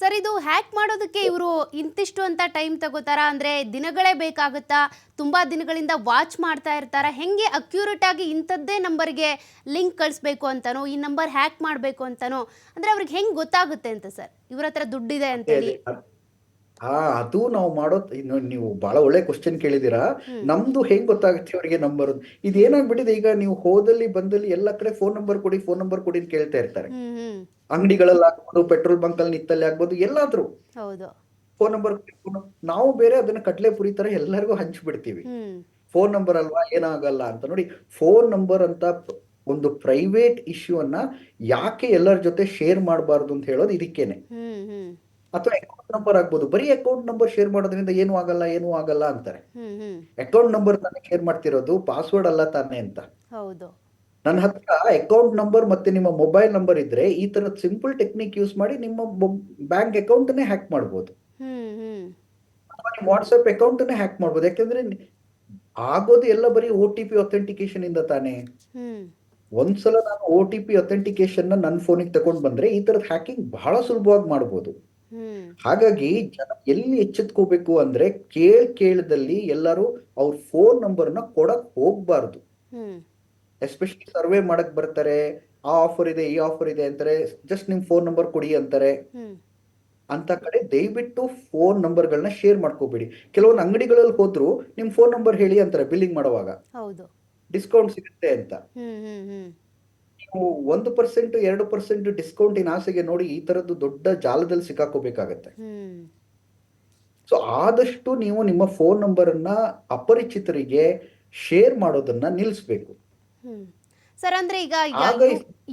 Sir, ಇದು hack ಮಾಡೋದಕ್ಕೆ ಇವರು ಇಂತಿಷ್ಟು ಅಂತ ಟೈಮ್ ತಗೋತಾರ? ಅಂದ್ರೆ ದಿನಗಳೇ ಬೇಕಾಗುತ್ತಾ? ತುಂಬಾ ದಿನಗಳಿಂದ ವಾಚ್ ಮಾಡ್ತಾ ಇರ್ತಾರ? ಹೆಂಗೆ ಅಕ್ಯೂರೇಟ್ ಆಗಿ ಇಂಥದ್ದೇ ನಂಬರ್ಗೆ ಲಿಂಕ್ ಕಳಿಸ್ಬೇಕು ಅಂತನೋ, ಈ ನಂಬರ್ ಹ್ಯಾಕ್ ಮಾಡಬೇಕು ಅಂತನೋ, ಅಂದ್ರೆ ಅವ್ರಿಗೆ ಹೆಂಗ್ ಗೊತ್ತಾಗುತ್ತೆ ಅಂತ ಸರ್? ಇವ್ರ ಹತ್ರ ದುಡ್ಡಿದೆ ಅಂತೇಳಿ. ಹಾ ಅದು ನಾವು ಮಾಡೋ ನೀವು ಬಹಳ ಒಳ್ಳೆ ಕ್ವಶನ್ ಕೇಳಿದಿರಾ ನಮ್ದು ಹೆಂಗ್ ಗೊತ್ತಾಗುತ್ತೆ ಅವರಿಗೆ ನಂಬರ್ ಇದೇನಾಗ್ಬಿಟ್ಟಿದೆ ಈಗ ನೀವು ಹೋದಲ್ಲಿ ಬಂದಲ್ಲಿ ಎಲ್ಲ ಕಡೆ ಫೋನ್ ನಂಬರ್ ಕೊಡಿ ಫೋನ್ ನಂಬರ್ ಕೊಡಿ ಅಂತ ಕೇಳ್ತಾ ಇರ್ತಾರೆ. ಅಂಗಡಿಗಳಲ್ಲಿ ಆಗ್ಬೋದು ಪೆಟ್ರೋಲ್ ಬಂಕ್ ಅಲ್ಲಿ ನಿತ್ತಲ್ಲಿ ಆಗ್ಬೋದು ಎಲ್ಲಾದ್ರೂ. ಫೋನ್ ನಂಬರ್ ನಾವು ಬೇರೆ ಅದನ್ನ ಕಡ್ಲೆಪುರಿ ತರ ಎಲ್ಲರಿಗೂ ಹಂಚ್ಬಿಡ್ತೀವಿ. ಫೋನ್ ನಂಬರ್ ಅಲ್ವಾ ಏನಾಗಲ್ಲ ಅಂತ ನೋಡಿ ಫೋನ್ ನಂಬರ್ ಅಂತ ಒಂದು ಪ್ರೈವೇಟ್ ಇಶ್ಯೂ ಅನ್ನ ಯಾಕೆ ಎಲ್ಲರ ಜೊತೆ ಶೇರ್ ಮಾಡಬಾರ್ದು ಅಂತ ಹೇಳೋದು ಇದಕ್ಕೇನೆ. ಅಥವಾ ಅಕೌಂಟ್ ನಂಬರ್ ಆಗ್ಬೋದು. ಬರೀ ಅಕೌಂಟ್ ನಂಬರ್ ಶೇರ್ ಮಾಡೋದ್ರಿಂದ ಏನು ಆಗಲ್ಲ ಏನು ಆಗಲ್ಲ ಅಂತಾರೆ. ಅಕೌಂಟ್ ನಂಬರ್ ತಾನೇ ಶೇರ್ ಮಾಡ್ತಿರೋದು ಪಾಸ್ವರ್ಡ್ ಅಲ್ಲ ತಾನೇ ಅಂತ. ಹೌದು. ನನ್ನ ಹತ್ರ ಅಕೌಂಟ್ ನಂಬರ್ ಮತ್ತೆ ನಿಮ್ಮ ಮೊಬೈಲ್ ನಂಬರ್ ಇದ್ರೆ ಈ ತರದ ಸಿಂಪಲ್ ಟೆಕ್ನಿಕ್ ಯೂಸ್ ಮಾಡಿ ನಿಮ್ಮ ಬ್ಯಾಂಕ್ ಅಕೌಂಟ್ ನೇ ಹ್ಯಾಕ್ ನಿಮ್ಮ ವಾಟ್ಸ್ಆಪ್ ಅಕೌಂಟ್ ನೇ ಹ್ಯಾಕ್ ಮಾಡ್ಬೋದು. ಯಾಕಂದ್ರೆ ಆಗೋದು ಎಲ್ಲ ಬರೀ ಒ ಟಿ ಪಿ ಅಥೆಂಟಿಕೇಶನ್ ಇಂದ ತಾನೇ. ಒಂದ್ಸಲ ನಾನು ಒ ಟಿ ಪಿ ಅಥೆಂಟಿಕೇಶನ್ ನನ್ನ ಫೋನಿಗೆ ತಗೊಂಡ್ ಬಂದ್ರೆ ಈ ತರದ ಹ್ಯಾಕಿಂಗ್ ಬಹಳ ಸುಲಭವಾಗಿ ಮಾಡ್ಬೋದು. ಹ್ಮ್. ಹಾಗಾಗಿ ಜನ ಎಲ್ಲಿ ಎಚ್ಚೆತ್ಕೋಬೇಕು ಅಂದ್ರೆ ಕೇಳ್ ಕೇಳದಲ್ಲಿ ಎಲ್ಲರೂ ಅವ್ರ ಫೋನ್ ನಂಬರ್ನ ಕೊಡಕ್ ಹೋಗ್ಬಾರ್ದು. ಹ್ಮ್. ಎಸ್ಪೆಷಲಿ ಸರ್ವೆ ಮಾಡಕ್ ಬರ್ತಾರೆ ಆ ಆಫರ್ ಇದೆ ಈ ಆಫರ್ ಇದೆ ಅಂತಾರೆ ಜಸ್ಟ್ ನಿಮ್ ಫೋನ್ ನಂಬರ್ ಕೊಡಿ ಅಂತಾರೆ. ಹ್ಮ್. ಅಂತ ಕಡೆ ದಯವಿಟ್ಟು ಫೋನ್ ನಂಬರ್ಗಳನ್ನ ಶೇರ್ ಮಾಡ್ಕೋಬೇಡಿ. ಕೆಲವೊಂದು ಅಂಗಡಿಗಳಲ್ಲಿ ಹೋದ್ರು ನಿಮ್ ಫೋನ್ ನಂಬರ್ ಹೇಳಿ ಅಂತಾರೆ ಬಿಲ್ಲಿಂಗ್ ಮಾಡುವಾಗ. ಹೌದು. ಡಿಸ್ಕೌಂಟ್ ಸಿಗುತ್ತೆ ಅಂತ. ಹ್ಮ್ ಹ್ಮ್ ಹ್ಮ್. ನೀವು ಒಂದು ಪರ್ಸೆಂಟ್ ಎರಡು ಪರ್ಸೆಂಟ್ ಡಿಸ್ಕೌಂಟಿನ ಆಸೆಗೆ ನೋಡಿ ಈ ತರದ್ದು ದೊಡ್ಡ ಜಾಲದಲ್ಲಿ ಸಿಕ್ಕಾಕೋಬೇಕಾಗತ್ತೆ. ಸೊ ಆದಷ್ಟು ನೀವು ನಿಮ್ಮ ಫೋನ್ ನಂಬರ್ ಅನ್ನ ಅಪರಿಚಿತರಿಗೆ ಶೇರ್ ಮಾಡೋದನ್ನ ನಿಲ್ಲಿಸ್ಬೇಕು ಸರ್ ಅಂದ್ರೆ ಈಗ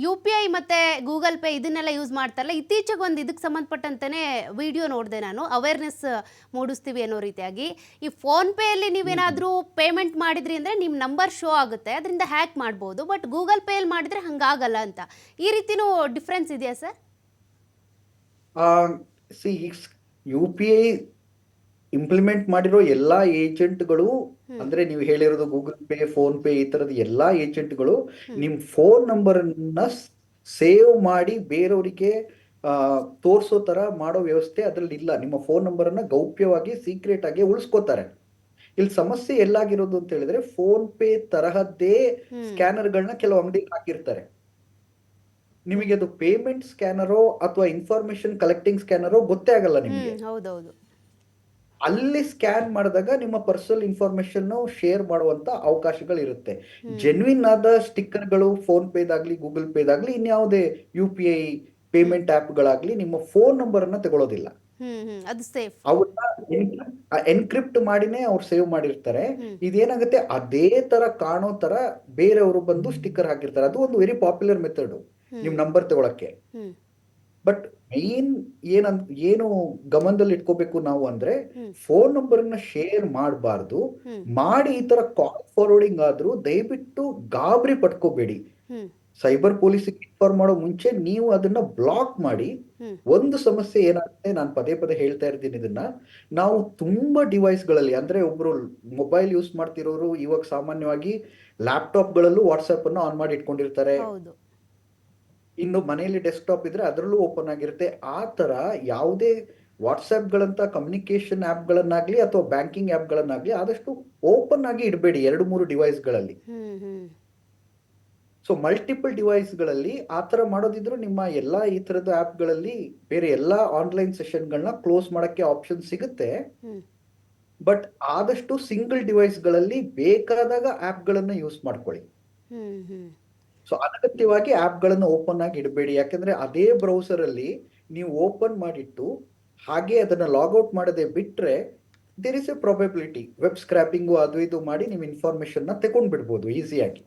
ಯು ಪಿ ಐ ಮತ್ತೆ ಗೂಗಲ್ ಪೇ ಇದನ್ನೆಲ್ಲ ಯೂಸ್ ಮಾಡ್ತಾರಲ್ಲ ಇತ್ತೀಚೆಗೆ ಒಂದು ಇದಕ್ಕೆ ಸಂಬಂಧಪಟ್ಟಂತೆನೆ ವಿಡಿಯೋ ನೋಡಿದೆ ನಾನು ಅವೇರ್ನೆಸ್ ಮೂಡಿಸ್ತೀವಿ ಅನ್ನೋ ರೀತಿಯಾಗಿ. ಈ ಫೋನ್ ಪೇಯಲ್ಲಿ ನೀವೇನಾದರೂ ಪೇಮೆಂಟ್ ಮಾಡಿದ್ರಿ ಅಂದ್ರೆ ನಿಮ್ಮ ನಂಬರ್ ಶೋ ಆಗುತ್ತೆ ಅದರಿಂದ ಹ್ಯಾಕ್ ಮಾಡ್ಬೋದು ಬಟ್ ಗೂಗಲ್ ಪೇಯಲ್ಲಿ ಮಾಡಿದ್ರೆ ಹಂಗಾಗಲ್ಲ ಅಂತ. ಈ ರೀತಿನೂ ಡಿಫ್ರೆನ್ಸ್ ಇದೆಯಾ ಸರ್ ಸಿ ಯು ಪಿ ಐ ಇಂಪ್ಲಿಮೆಂಟ್ ಮಾಡಿರೋ ಎಲ್ಲಾ ಏಜೆಂಟ್ಗಳು ಅಂದ್ರೆ ನೀವು ಹೇಳಿರೋದು ಗೂಗಲ್ ಪೇ ಫೋನ್ ಪೇ ಈ ತರದ ಎಲ್ಲಾ ಏಜೆಂಟ್ಗಳು ನಿಮ್ ಫೋನ್ ನಂಬರ್ ಅನ್ನ ಸೇವ್ ಮಾಡಿ ಬೇರೆಯವರಿಗೆ ತೋರ್ಸೋ ತರ ಮಾಡೋ ವ್ಯವಸ್ಥೆ ಅದ್ರಲ್ಲಿ ಇಲ್ಲ. ನಿಮ್ಮ ಫೋನ್ ನಂಬರ್ ಅನ್ನ ಗೌಪ್ಯವಾಗಿ ಸೀಕ್ರೆಟ್ ಆಗಿ ಉಳಿಸ್ಕೋತಾರೆ. ಇಲ್ಲಿ ಸಮಸ್ಯೆ ಎಲ್ಲಾಗಿರೋದು ಅಂತ ಹೇಳಿದ್ರೆ ಫೋನ್ ಪೇ ತರಹದ್ದೇ ಸ್ಕ್ಯಾನರ್ ಸ್ಕ್ಯಾನರ್ಗಳನ್ನ ಕೆಲವು ಅಂಗಡಿ ಹಾಕಿರ್ತಾರೆ. ನಿಮಗೆ ಅದು ಪೇಮೆಂಟ್ ಸ್ಕ್ಯಾನರೋ ಅಥವಾ ಇನ್ಫಾರ್ಮೇಶನ್ ಕಲೆಕ್ಟಿಂಗ್ ಸ್ಕ್ಯಾನರೋ ಗೊತ್ತೇ ಆಗಲ್ಲ ನಿಮಗೆ. ಅಲ್ಲಿ ಸ್ಕ್ಯಾನ್ ಮಾಡಿದಾಗ ನಿಮ್ಮ ಪರ್ಸನಲ್ ಇನ್ಫಾರ್ಮೇಶನ್ ಶೇರ್ ಮಾಡುವಂತ ಅವಕಾಶಗಳು ಇರುತ್ತೆ ಜೆನ್ವಿನ್ ಆದ ಸ್ಟಿಕ್ಕರ್ಗಳು ಫೋನ್ ಪೇದಾಗ್ಲಿ ಗೂಗಲ್ ಪೇದಾಗ್ಲಿ ಇನ್ಯಾವುದೇ ಯು ಪಿ ಐ ಪೇಮೆಂಟ್ ಗಳಾಗ್ಲಿ ನಿಮ್ಮ ಫೋನ್ ನಂಬರ್ ಅನ್ನ ತಗೊಳ್ಳೋದಿಲ್ಲ ಅವನ್ನ ಎನ್ಕ್ರಿಪ್ಟ್ ಮಾಡಿನೇ ಅವ್ರು ಸೇವ್ ಮಾಡಿರ್ತಾರೆ. ಇದೇನಾಗುತ್ತೆ? ಅದೇ ತರ ಕಾಣೋ ತರ ಬೇರೆಯವರು ಬಂದು ಸ್ಟಿಕ್ಕರ್ ಹಾಕಿರ್ತಾರೆ. ಅದು ಒಂದು ವೆರಿ ಪಾಪ್ಯುಲರ್ ಮೆಥಡ್ ನಿಮ್ ನಂಬರ್ ತಗೊಳಕ್ಕೆ. ಬಟ್ ಮೇನ್ ಏನಂತ ಏನು ಗಮನದಲ್ಲಿ ಇಟ್ಕೋಬೇಕು ನಾವು ಅಂದ್ರೆ ಫೋನ್ ನಂಬರ್ನ ಶೇರ್ ಮಾಡಬಾರ್ದು. ಮಾಡಿ ಈ ತರ ಕಾಲ್ ಫಾರ್ವರ್ಡಿಂಗ್ ಆದ್ರೂ ದಯವಿಟ್ಟು ಗಾಬರಿ ಪಟ್ಕೋಬೇಡಿ. ಸೈಬರ್ ಪೊಲೀಸ್ ಇನ್ಫಾರ್ಮ್ ಮಾಡೋ ಮುಂಚೆ ನೀವು ಅದನ್ನ ಬ್ಲಾಕ್ ಮಾಡಿ. ಒಂದು ಸಮಸ್ಯೆ ಏನಾಗುತ್ತೆ ನಾನು ಪದೇ ಪದೇ ಹೇಳ್ತಾ ಇರ್ತೀನಿ ಇದನ್ನ. ನಾವು ತುಂಬಾ ಡಿವೈಸ್ಗಳಲ್ಲಿ ಅಂದ್ರೆ ಒಬ್ರು ಮೊಬೈಲ್ ಯೂಸ್ ಮಾಡ್ತಿರೋರು ಇವಾಗ ಸಾಮಾನ್ಯವಾಗಿ ಲ್ಯಾಪ್ಟಾಪ್ ಗಳಲ್ಲೂ ವಾಟ್ಸ್ಆಪ್ ಅನ್ನು ಆನ್ ಮಾಡಿ ಇಟ್ಕೊಂಡಿರ್ತಾರೆ. ಇನ್ನು ಮನೆಯಲ್ಲಿ ಡೆಸ್ಕ್ಟಾಪ್ ಇದ್ರೆ ಅದರಲ್ಲೂ ಓಪನ್ ಆಗಿರುತ್ತೆ. ಆ ಥರ ಯಾವುದೇ ವಾಟ್ಸ್ಆಪ್ ಗಳಂತ ಕಮ್ಯುನಿಕೇಶನ್ ಆಪ್ ಗಳನ್ನಾಗ್ಲಿ ಅಥವಾ ಬ್ಯಾಂಕಿಂಗ್ ಆಪ್ ಗಳನ್ನಾಗ್ಲಿ ಆದಷ್ಟು ಓಪನ್ ಆಗಿ ಇಡಬೇಡಿ ಎರಡು ಮೂರು ಡಿವೈಸ್ಗಳಲ್ಲಿ. ಹ್ಮ್ ಹ್ಮ್. ಸೊ ಮಲ್ಟಿಪಲ್ ಡಿವೈಸ್ಗಳಲ್ಲಿ ಆ ಥರ ಮಾಡೋದಿದ್ರು ನಿಮ್ಮ ಎಲ್ಲಾ ಈ ತರದ ಆಪ್ಗಳಲ್ಲಿ ಬೇರೆ ಎಲ್ಲಾ ಆನ್ಲೈನ್ ಸೆಷನ್ ಗಳನ್ನ ಕ್ಲೋಸ್ ಮಾಡೋಕ್ಕೆ ಆಪ್ಷನ್ ಸಿಗುತ್ತೆ. ಬಟ್ ಆದಷ್ಟು ಸಿಂಗಲ್ ಡಿವೈಸ್ಗಳಲ್ಲಿ ಬೇಕಾದಾಗ ಆಪ್ ಗಳನ್ನ ಯೂಸ್ ಮಾಡ್ಕೊಳ್ಳಿ. ಸೊ ಅನಗತ್ಯವಾಗಿ ಆಪ್ ಗಳನ್ನ ಓಪನ್ ಆಗಿ ಇಡಬೇಡಿ. ಯಾಕಂದ್ರೆ ಅದೇ ಬ್ರೌಸರ್ ಅಲ್ಲಿ ನೀವು ಓಪನ್ ಮಾಡಿಟ್ಟು ಹಾಗೆ ಅದನ್ನ ಲಾಗೌಟ್ ಮಾಡದೆ ಬಿಟ್ರೆ there is a probability web scraping ಅದು ಇದು ಮಾಡಿ ನೀವು ಇನ್ಫಾರ್ಮೇಶನ್ನ ತಗೊಂಡ್ ಬಿಡ್ಬೋದು ಈಸಿಯಾಗಿ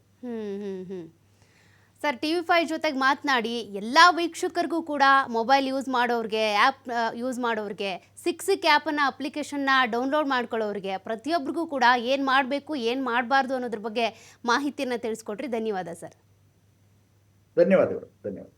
ಸರ್ ಟಿ ವಿ ಫೈವ್ ಜೊತೆಗೆ ಮಾತನಾಡಿ ಎಲ್ಲ ವೀಕ್ಷಕರಿಗೂ ಕೂಡ ಮೊಬೈಲ್ ಯೂಸ್ ಮಾಡೋರಿಗೆ ಆ್ಯಪ್ ಯೂಸ್ ಮಾಡೋರಿಗೆ ಸಿಕ್ ಸಿಕ್ ಆ್ಯಪನ್ನು ಅಪ್ಲಿಕೇಶನ್ನ ಡೌನ್ಲೋಡ್ ಮಾಡ್ಕೊಳ್ಳೋರಿಗೆ ಪ್ರತಿಯೊಬ್ಬರಿಗೂ ಕೂಡ ಏನು ಮಾಡಬೇಕು, ಏನು ಮಾಡಬಾರ್ದು ಅನ್ನೋದ್ರ ಬಗ್ಗೆ ಮಾಹಿತಿಯನ್ನು ತಿಳಿಸ್ಕೊಟ್ರಿ. ಧನ್ಯವಾದ ಸರ್ ಧನ್ಯವಾದಗಳು, ಧನ್ಯವಾದ.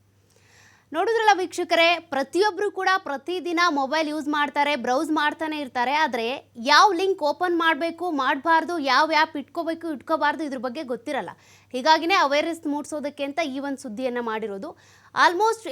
ನೋಡಿದ್ರಲ್ಲ ವೀಕ್ಷಕರೇ ಪ್ರತಿಯೊಬ್ಬರು ಕೂಡ ಪ್ರತಿದಿನ ಮೊಬೈಲ್ ಯೂಸ್ ಮಾಡ್ತಾರೆ, ಬ್ರೌಸ್ ಮಾಡ್ತಾನೆ ಇರ್ತಾರೆ, ಆದರೆ ಯಾವ ಲಿಂಕ್ ಓಪನ್ ಮಾಡಬೇಕು, ಮಾಡಬಾರ್ದು, ಯಾವ ಆ್ಯಪ್ ಇಟ್ಕೋಬೇಕು, ಇಟ್ಕೋಬಾರ್ದು ಇದ್ರ ಬಗ್ಗೆ ಗೊತ್ತಿರಲ್ಲ. ಹೀಗಾಗಿನೇ ಅವೇರ್ನೆಸ್ ಮೂಡಿಸೋದಕ್ಕೆ ಅಂತ ಈ ಒಂದು ಸುದ್ದಿಯನ್ನು ಮಾಡಿರೋದು. ಆಲ್ಮೋಸ್ಟ್